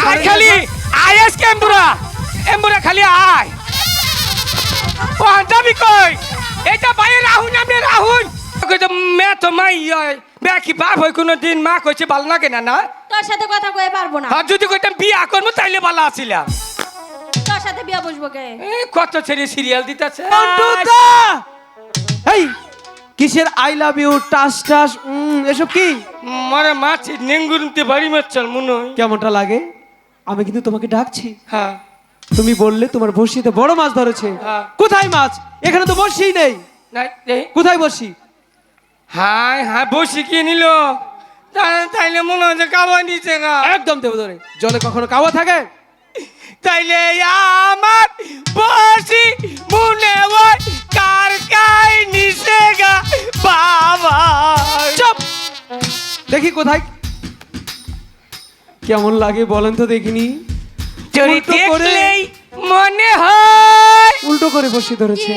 আয় খালি আয় আজকে এম্বুরা। এম্বুরা খালি আয়। ও যাবি কই? এটা রাহুন আপনি রাহুন কইতে মে তো মাই মে কি বাপ হই কোনো দিন মা কইছে ভালো লাগে না না? তোর সাথে কথা কয়ে পারব না। আর যদি কইতাম বিয়া করব তাইলে ভালো আছিলাম। তোর সাথে বিয়া বসবো কে? এ, কত ছেড়ে সিরিয়াল দিতেছে? এই কিসের আই লাভ ইউ টাস টাস উম, এসব কি? মরে মাছ নেঙ্গুরতে বাড়ি মারছাল মনে হয়। কেমনটা লাগে? আমি কিন্তু তোমাকে ডাকছি। হ্যাঁ। তুমি বললে তোমার বড়শিতে বড় মাছ ধরেছে। হ্যাঁ। কোথায় মাছ? এখানে তো বড়শি নেই। নাই, কোথায় বড়শি? হাই হাই বসি কি নিল? তাইলে মনে হচ্ছে কাবা নিচে না একদম দেবো ধরে জলে কখনো কাওয়া থাকে? তাইলে আমার বসি মনে হয় কার কাই নিচে গা বাবা। চুপ! দেখি কোথায় কেমন লাগে বলেন তো দেখিনি? উল্টো করে- দেখলেই মনে হয় উল্টো করে বসি ধরেছে।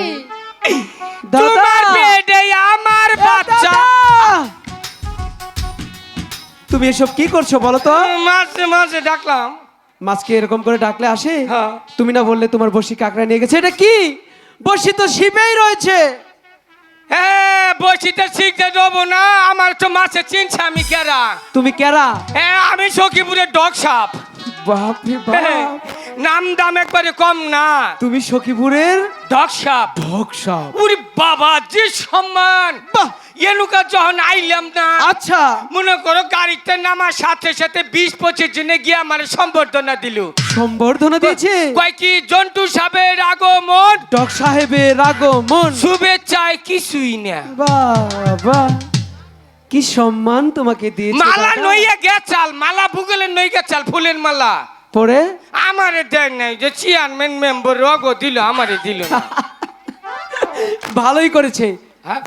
কি? তোমার পেটে আমার বাচ্চা। তুমি এসব কি করছ বলো তো? মাঝে মাঝে ডাকলাম। মাছকে এরকম করে ডাকলে আসে? হ্যাঁ। তুমি না বললে তোমার বসি কাকড়া নিয়ে গেছে। এটা কি? বসি তো শিপেই রয়েছে। হ্যাঁ বসিতে শিখতে দেবো না আমার তো মাছে চিনছে আমি কেরা। তুমি কেরা? হ্যাঁ আমি সখীপুরের ডগ সাপ। বাপ। রে হ্যাঁ, বাপ নাম দাম একবারে কম না। তুমি সখীপুরের ডগ সাপ। ডগ সাপ। বাবা যে সম্মান। বাহ! এনুকা যখন আইলাম না আচ্ছা। মনে করো গাড়িতে নামার সাথে সাথে বিশ পঁচিশ জনে গিয়ে আমার সম্বর্ধনা দিল। সম্বর্ধনা দিয়েছে? কয় কি জন্টু সাহেবের আগমন? ডক সাহেবের আগমন? শুভেচ্ছায় কিছুই না। বাবা কি সম্মান তোমাকে দিয়েছে মালা। নইয়া গেছাল মালা ভূগোলের নই গেছাল ফুলের মালা। পরে? আমারে দেখ নাই যে চেয়ারম্যান মেম্বার রগ দিল আমারে দিল ভালোই করেছে?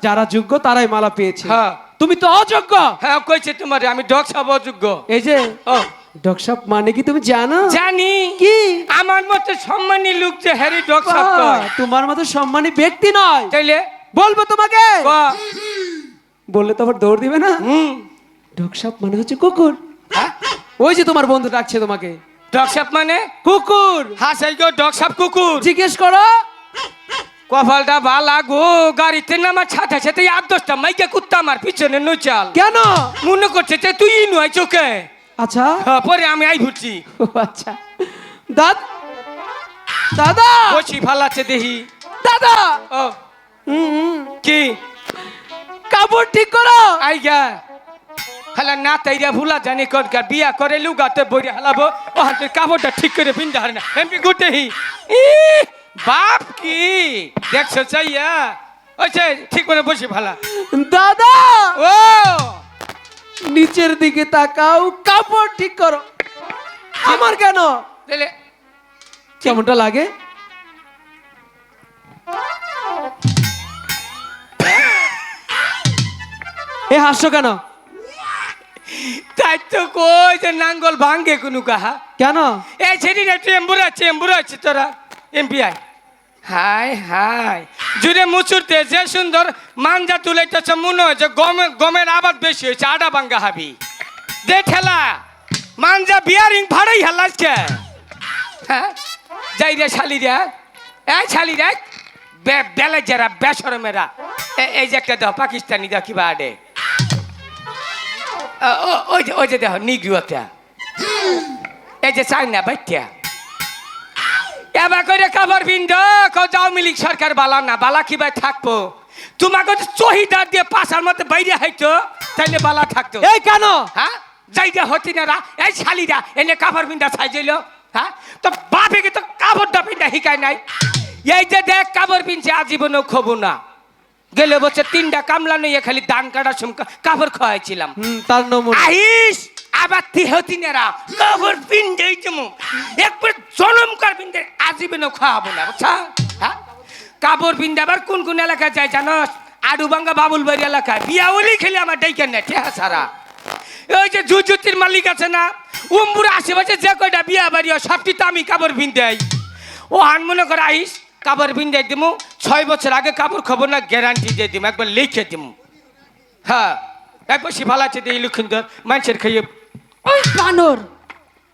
যারা যোগ্য তারাই মালা পেয়েছে। হ্যাঁ। তুমি তো অযোগ্য। হ্যাঁ কইছে তোমারে আমি সাহেব অযোগ্য। এই যে ও। ডক মানে কি তুমি জানো? জানি। কি? আমার মতো সম্মানী লোক যে হ্যারি কয় তোমার মতো সম্মানী ব্যক্তি নয়। তাইলে? বলব তোমাকে? বললে তো আবার দৌড় দিবে না? হুম। ডক মানে হচ্ছে কুকুর। হ্যাঁ? ওই যে তোমার বন্ধু ডাকছে তোমাকে। সাহেব মানে? কুকুর। হাসাই গো সাহেব কুকুর। জিজ্ঞেস করো। কপালটা বালা গো গাড়িতে নামার সাথে সাথে আট দশটা মাইকে কুত্তা আমার পিছনে নচাল। কেন? মনে করছে যে তুই নয় চোখে। আচ্ছা। হ্যাঁ, পরে আমি আই ভুটছি আচ্ছা। দাদ দাদা! বসি ফালাচ্ছে দেহি। দাদা! ও। কি? কাপড় ঠিক করো। আই গা। হালা না তাইরা ভুলা জানি কনকার বিয়া করে লুগাতে বইরে হালাবো। ও হাতে কাপড়টা ঠিক করে পিন্দা হারে না। এমনি গুটে হি ই, বাপ কি? দেখছ চাইয়া? ওইছে ঠিক করে বসে ভালা দাদা! ও! নিচের দিকে তাকাও কাপড় ঠিক করো। আমার কেন? তাহলে কেমনটা লাগে? এ হাসছো কেন? তাই তো কই যে নাঙ্গল ভাঙ্গে কোনো কাহা? কেন? এই ছেড়ি না চেম্বুর আছে চেম্বুর আছে তোরা এমপিআই। High high. জুড়ে মুচুরতে যে সুন্দর মানজা তুলাইতেছে, মনে হয়েছে গমে, গমের আবাদ বেশি হয়েছে আডা বাঙ্গা হাবি। দে ঠেলা মানজা বিয়ারিং ভাড়াই হালাচ্ছে হ্যাঁ? যাই রে শালি রে। এই শালি রে বেলে যারা বেসরমেরা এই যে একটা দাও পাকিস্তানি দাও কিবা আডে ওই যে ওই যে দেখো নিগ্রু একটা। এই যে চাই না বাচ্চা এবার করে কাবার বিন্দ আওয়ামী লীগ সরকার বালা না বালা কীভাবে থাকব। তোমাকে তো চহিদার দিয়ে পাশার মধ্যে বাইরে হাইতো তাইলে বালা থাকতো। এই কেন? হ্যাঁ? যাইতে হতি না রা এই শালিরা এনে কাপড় বিন্দা সাইজইল হ্যাঁ? তো বাপেকে তো কাপড়টা বিন্দা শিকায় নাই? এই যে দেখ কাপড় পিনছে আজীবনও খবো না। গেলে বছর তিনটা কামলা নিয়ে খালি দান কাটা কাপড় খাওয়াইছিলাম তার নমুনা। আহিস! আবার তিহতি নেরা কাপড় পিন্ডে জমু একবার জনম কার পিন্ডে আজীবনও খাওয়াবো না বুঝছা? হ্যাঁ? কাপড় পিন্ডে আবার কোন কোন এলাকায় যায় জানোস আডুবাঙ্গা বাবুলবাড়ি এলাকায়। বিয়া ওলি খেলে আমার ডাইকে না ঠেহা সারা। ওই যে জুজুতির মালিক আছে না উম্বুর আশেপাশে যে কয়টা বিয়া বাড়ি হয়, সবটি তো আমি কাপড় পিন্ডে ও হান মনে করে আইস কাপড় পিন্ডে দিমু ছয় বছর আগে কাপড় খবর না গ্যারান্টি দিয়ে দিম একবার লিখে দিমু। হ্যাঁ এক বসে ভালো আছে এই লক্ষিন্দর মানুষের খাইয়ে ওই বানর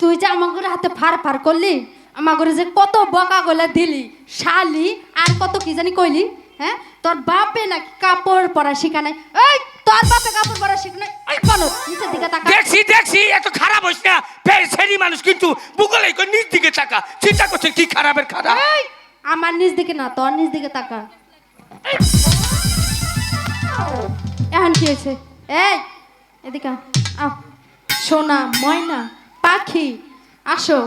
তুই যে আমাগুলো হাতে ফার ফার করলি আমাগুলো যে কত বকা গলে দিলি শালি আর কত কি জানি কইলি হ্যাঁ? তোর বাপে না কাপড় পরা শিখা নাই। এই তোর বাপে কাপড় পরা শিখা নাই। এই বলো নিচের দিকে তাকা। দেখছি দেখছি এত খারাপ হইস না। ফের মানুষ কিন্তু বুকলে নিজ দিকে চাকা চিন্তা করছে কি খারাপের খারাপ? এই আমার নিচ দিকে না তোর নিচ দিকে তাকা। এখন কি হয়েছে? এই এদিকে আও। সোনা ময়না পাখি আসো।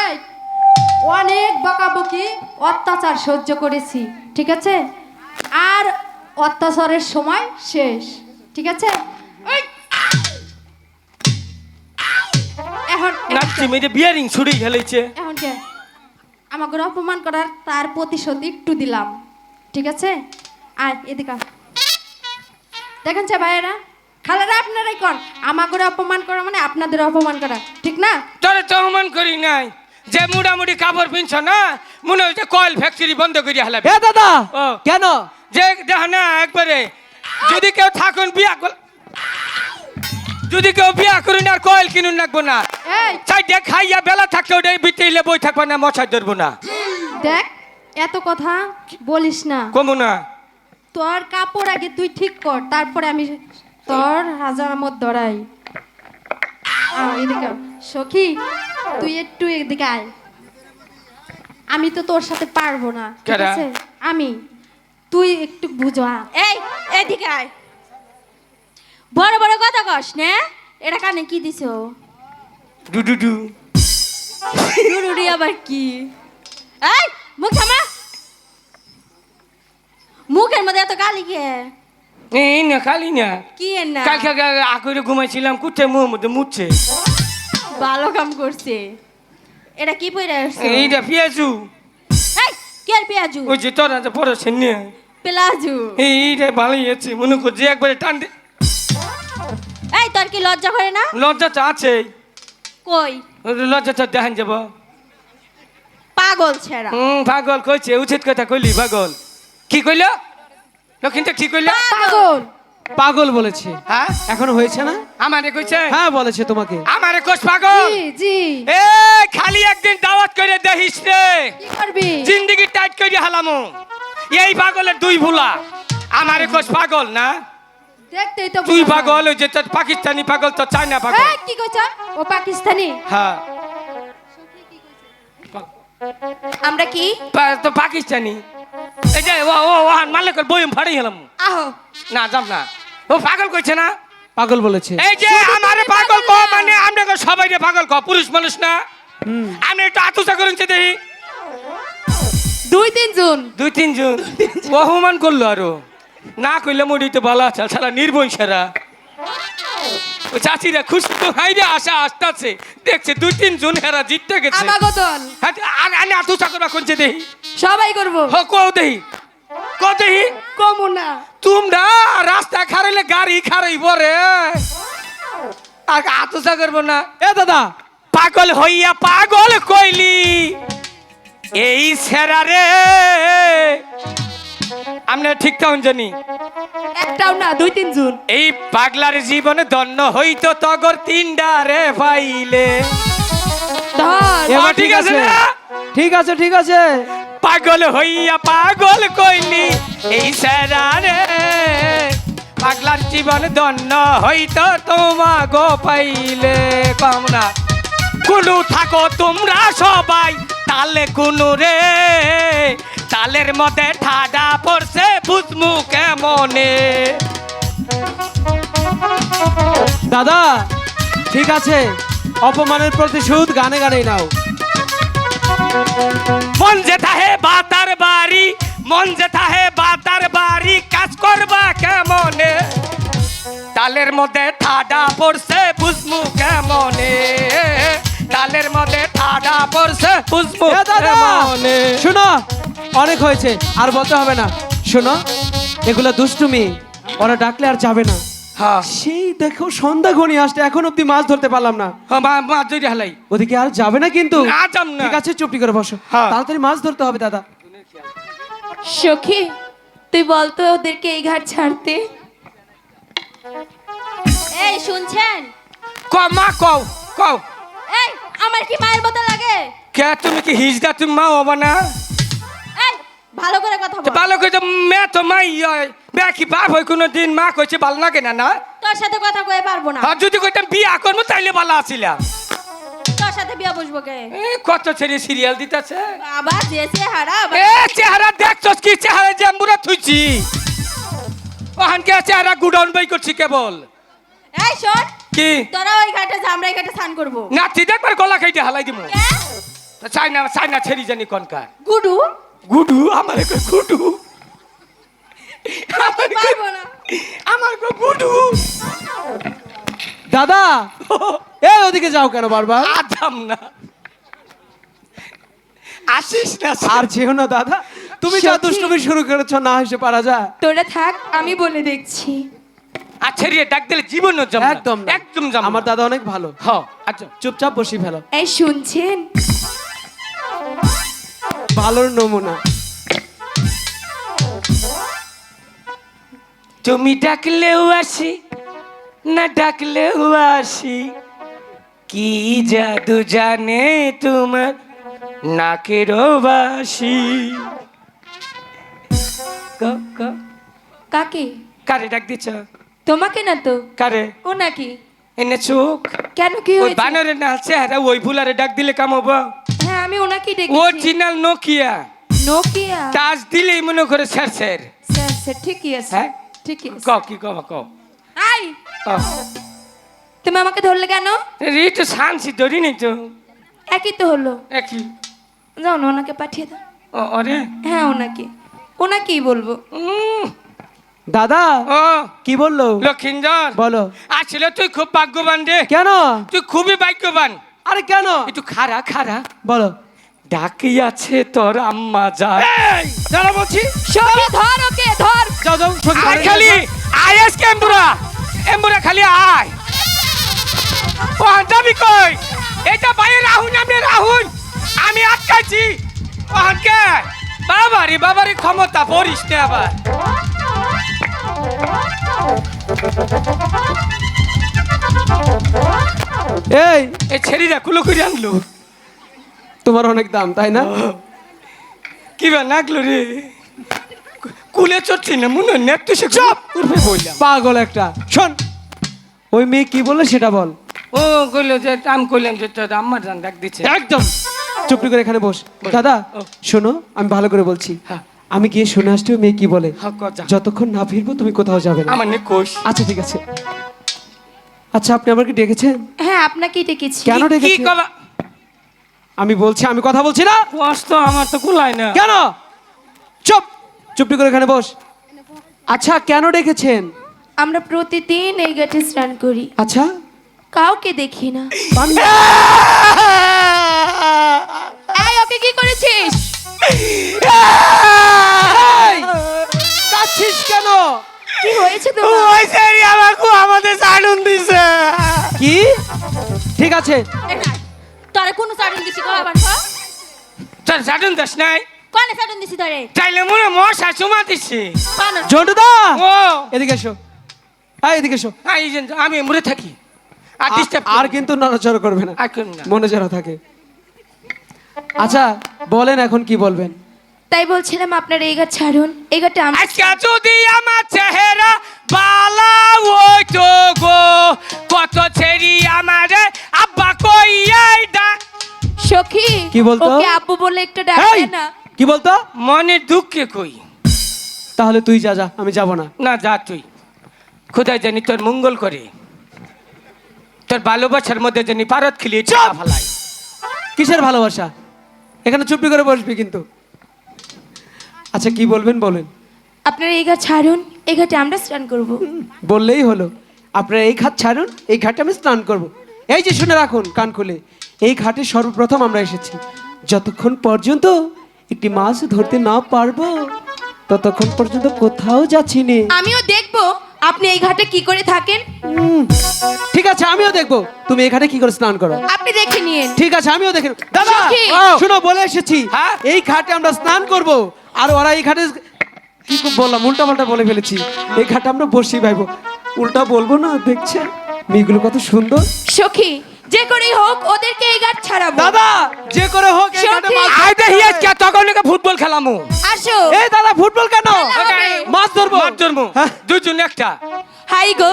এই অনেক বকাবকি অত্যাচার সহ্য করেছি ঠিক আছে? আর অত্যাচারের সময় শেষ ঠিক আছে? এখন নাচছি বিয়ারিং ছুড়ি খেলেছে। এখন কে? আমাকে অপমান করার তার প্রতিশোধ একটু দিলাম ঠিক আছে? আর এদিকে। দেখেন ভাইয়েরা খালেরা আপনারাই কন আমাকে অপমান করা মানে আপনাদের অপমান করা। ঠিক না? তোরে তহমান করি নাই। যে মুড়ামুড়ি কাপড় পিনছ না মনে হচ্ছে কয়েল ফ্যাক্টরি বন্ধ করে হালাবি এ দাদা ও। কেন? যে দেখ না একবারে। যদি কেউ থাকুন বিয়া কর যদি কেউ বিয়া করুন আর কয়েল কিনুন রাখব না। এই। চাই দেখ খাইয়া বেলা থাকতে ওটাই বিতেইলে বই থাকব না মশা ধরবো না। দেখ এত কথা বলিস না। কমু না। তোর কাপড় আগে তুই ঠিক কর তারপরে আমি তোর হাজার মত ধরাই। এদিকে। সখী তুই একটু এদিকে আয়। আমি তো তোর সাথে পারব না ঠিক আছে? আমি। তুই একটু বুঝো এই এদিকে আয়। বড় বড় কথা কস নে। এটা কানে কি দিছো ডু ডু ডু। রুরুরি আবার কি? এই মুখ থামা। মুখের মধ্যে এত গালি কে এই না খালি না। কি না? কালকে আকুরে ঘুমাইছিলাম কুটে মুখ মধ্যে মুছছে ভালো কাম করছে। এটা কি পইরা আসছে? এইটা পেঁয়াজু। এই কি আর পেঁয়াজু? ওই যে তোরা যে পড়েছেন নিয়ে। পেলাজু। এইটা ভালোই আছে মনে করছে একবারে টান দে এই তোর কি লজ্জা করে না? লজ্জা তো আছে কই? লজ্জা তো দেখান যাব। পাগল ছেড়া। হুম পাগল কইছে উচিত কথা কইলি পাগল। কি কইল? লক্ষিণটা কি কইল পাগল। পাগল। বলেছে। হ্যাঁ? এখন হয়েছে না? আমারে কইছে? হ্যাঁ বলেছে তোমাকে। আমারে কোষ পাগল? জি জি। এ খালি একদিন দাওয়াত করে দেখিস রে কি করবি? জিন্দগি টাইট করে হালামু। এই পাগলের দুই ভুলা। আমারে কোষ পাগল না? দেখতেই তো তুই পাগল ওই যে তোর পাকিস্তানি পাগল তো চায়না পাগল। এই, কি কইছ? ও পাকিস্তানি? হ্যাঁ। আমরা কি? তো পাকিস্তানি। এই যে ও ও ও মালিকের বইম ফাড়াই হলাম। আহো। না যাম না। ও পাগল কইছে না? পাগল বলেছে। এই যে আমারে পাগল ক মানে আমরা সবাই পাগল ক পুরুষ মানুষ না? আমি একটু আতুসা করেছি দেখি। দুই তিন জন। দুই তিনজন অপমান করল আরও। না কইলে মুড়ি তো ভালো আছে সারা নির্বই সারা ও চাচিরা খুশি তো হাইরে আশা আসতেছে। দেখছে দুই তিন জুন হেরা জিততে গেছে। আনে আতুসা করবা কোনছে দেহি সবাই করব। হ কও দেহি। ক দেহি। কমু না। তোমরা রাস্তা খারাইলে গাড়ি খারাইব রে। আর আতুসা করব না। এ দাদা পাগল হইয়া পাগল কইলি। এই সেরা রে। আমরা ঠিক কেমন জানি। একটাও না দুই তিন জন। এই পাগলার জীবনে ধন্য হইতো তগর তিনডা রে পাইলে ঠিক আছে ঠিক আছে ঠিক আছে। পাগল হইয়া পাগল কইলি, এই সেরা রে। পাগলার জীবন ধন্য হইতো তোমা গো পাইলে কামনা কুলু থাকো তোমরা সবাই, তালে কুনু রে। তালের মধ্যে ঠাডা পড়ছে বুঝমু কেমনে। দাদা, ঠিক আছে। অপমানের প্রতিশোধ গানে গানেই নাও। মন যেথা হে বাতার বাড়ি মন যেথা হে বাতার বাড়ি কাজ করবা কেমনে? তালের মধ্যে ঠাডা পড়ছে বুঝমু কেমনে? তালের মধ্যে ঠাডা পড়ছে বুঝমু কেমনে? শোনো অনেক হয়েছে আর বলতে হবে না। শোনো এগুলো দুষ্টুমি ওরা ডাকলে আর যাবে না। হ্যাঁ সেই দেখো সন্ধ্যা ঘনিয়ে আসতে এখন অব্দি মাছ ধরতে পারলাম না। হ্যাঁ, মা মা হালাই। ওদিকে আর যাবে না কিন্তু। না, যাম না। ঠিক আছে চুপটি করে বসো। হ্যাঁ। তাড়াতাড়ি মাছ ধরতে হবে দাদা। সখী তুই বলতো ওদেরকে এই ঘাট ছাড়তে। এই শুনছেন? ক মা কও কও। এই আমার কি মায়ের মতো লাগে? কে তুমি কি হিজদা তুমি মা হবা না? এই ভালো করে কথা বল। ভালো করে তো মে তো মাই হয় বে কি বাপ হয় কোনো দিন? মা কইছে ভালো লাগে না না? তোর সাথে কথা কয়ে পারব না। আর যদি কইতাম বিয়া করব তাইলে ভালো আছিলাম তোর সাথে বিয়া বসবো কে? এ, কত ছেড়ে সিরিয়াল দিতেছে? বাবা যে চেহারা এ চেহারা দেখছস কি? চেহারা জাম্বুরা থুইছি। ওহানকে চেহারা গুডাউন বাই করছি কেবল এই শোন কি? তোরা ওই ঘাটে যা আমরা এই ঘাটে স্নান করব। নাতি দেখবার গলা খাইতে হালাই দিমু। কে? চাইনা চাইনা ছেড়ি জানি কনকার গুডু? গুডু আমার গুডু। আমার গুডু দাদা এই ওদিকে যাও কেন বারবার? আদাম না। আসিস না আর যেও না দাদা। তুমি যা দুষ্টুমি শুরু করেছ না হেসে পারা যায়। তোরা থাক আমি বলে দেখছি। আর ছেড়িয়ে ডাক দিলে জীবন জম একদম একদম জম আমার দাদা অনেক ভালো। হ আচ্ছা। চুপচাপ বসি ফেলো। এই শুনছেন? ভালোর নমুনা। তুমি ডাকলেও আসি না ডাকলেও আসি। কি জাদু জানে তোমার নাকের বাসি? কাকে? কারে ডাক দিচ্ছ তোমাকে না তো? কারে? ও নাকি? এনে চোখ। কেন কি ওই বানরের না চেহারা ওই ভুলারে ডাক দিলে কাম হব? হ্যাঁ আমি ওনাকেই দেখেছি। অরিজিনাল নোকিয়া নোকিয়া টাচ দিলেই মনে করে স্যার স্যার। স্যার স্যার ঠিকই আছে। হ্যাঁ? ঠিকই আছে। ক কি কব ক আই! তুমি আমাকে ধরলে কেন? তো শান্তি ধরি নি তো। একই তো হলো। একই। যাও না ওনাকে পাঠিয়ে দাও। ও অরে হ্যাঁ ওনাকে। ওনাকেই বলব। উম, দাদা ও। কি বলল? লক্ষিন্দর। বলো। আসলে তুই খুব ভাগ্যবান রে। কেন? তুই খুবই ভাগ্যবান। আরে কেন? একটু খারা খারা বলো। ডাকি আছে তোর আম্মা যা দাঁড়া বলছি। সবাই ধর ওকে ধর। যাও যাও সঙ্গে আয় খালি যাও। আইএস এম্বুরা। এম্বুরা খালি আয়। ও যাবি কই? এটা বাইরে রাহুন আমি রাহুন আমি আটকাইছি। ও হানকে। বাবারি বাবারি ক্ষমতা পড়িস নে আবার। এই এই ছেড়িরা কুলো করে আনলো। তোমার অনেক দাম তাই না? কি বা নাগলো রে? কুলে চড়ছি না মনে হয় নেট তুই চপ! উঠবে বললাম পাগল একটা। শোন ওই মেয়ে কি বলল সেটা বল। ও কইলো যে আমি কইলাম যে তোর আম্মার জান ডাক দিচ্ছে একদম। চুপটি করে এখানে বস। দাদা ও। শোনো আমি ভালো করে বলছি। হ্যাঁ। আমি গিয়ে শুনে আসছি ওই মেয়ে কি বলে। যতক্ষণ না ফিরবো তুমি কোথাও যাবে না। আমার কোষ। আচ্ছা ঠিক আছে। আচ্ছা আপনি আমাকে ডেকেছেন? হ্যাঁ আপনাকেই ডেকেছি। কেন কি ডেকেছেন? কবা আমি বলছি আমি কথা বলছি না? কষ্ট আমার তো কুলায় না। কেন? চুপ চুপটি করে এখানে বস। আচ্ছা কেন ডেকেছেন? আমরা প্রতিদিন এই ঘাটে স্নান করি। আচ্ছা? কাউকে দেখি না। এই ওকে কি করেছিস? এই, কাঁদছিস কেন? কি হয়েছে তোমার? ওই সেরি আমাকে আমাদের সাড়ুন দিছে। কি? ঠিক আছে। তোরে কোন সাডন দিছি কো আবার ক তোর সাডন দাস নাই কোন সাডন দিছি তোরে চাইলে মনে শাশু মা দিছি কোন জন্টুদা ও এদিকে এসো আয় এদিকে এসো আই যে আমি মরে থাকি আর ডিস্টার্ব আর কিন্তু নড়াচড়া করবে না। মনে যারা থাকে। আচ্ছা বলেন এখন কি বলবেন? তাই বলছিলাম আপনার এই ঘাট ছাড়ুন। এই ঘাটে আমরা আজকে যদি আমার চেহারা বালা ওই তো গো কত ছেড়ি আমার আব্বা কই দা সখী কি বলতো? ওকে আব্বু বলে একটু এই, না? কি বলতো? মনে দুঃখে কই। তাহলে তুই যা যা আমি যাব না। না যা তুই। খোদাই জানি তোর মঙ্গল করে। তোর ভালোবাসার মধ্যে জানি পারত খেলিয়ে চা ফালাই। কিসের ভালোবাসা? এখানে চুপটি করে বসবি কিন্তু। আচ্ছা কি বলবেন বলেন। আপনার এই ঘাট ছাড়ুন এই ঘাটে আমরা স্নান করব। বললেই হলো আপনারা এই ঘাট ছাড়ুন এই ঘাটে আমি স্নান করব। এই যে শুনে রাখুন কান খুলে। এই ঘাটে সর্বপ্রথম আমরা এসেছি। যতক্ষণ পর্যন্ত একটি মাছ ধরতে না পারব ততক্ষণ পর্যন্ত কোথাও যাচ্ছি নে। আমিও দেখব আপনি এই ঘাটে কি করে থাকেন। ঠিক আছে আমিও দেখব। তুমি এখানে কি করে স্নান করো? আপনি দেখে নিন ঠিক আছে আমিও দেখে নেব। দাদা সখী। শুনো বলে এসেছি। হ্যাঁ? এই ঘাটে আমরা স্নান করব। আর ওরা এই ঘাটে কি খুব বললাম উল্টা পাল্টা বলে ফেলেছি। এই ঘাটে আমরা বসি ভাইবো উল্টা বলব না দেখছে মেয়েগুলো কত সুন্দর। সখী যে করেই হোক ওদেরকে এই ঘাট ছাড়াবো। দাদা যে করে হোক এই। মাছ আয় দেখি আজকে তখন ফুটবল খেলামু। আসো। এই দাদা ফুটবল কেন? মাছ ধরবো। মাছ ধরবো। হ্যাঁ। দুজন একটা। হাই গো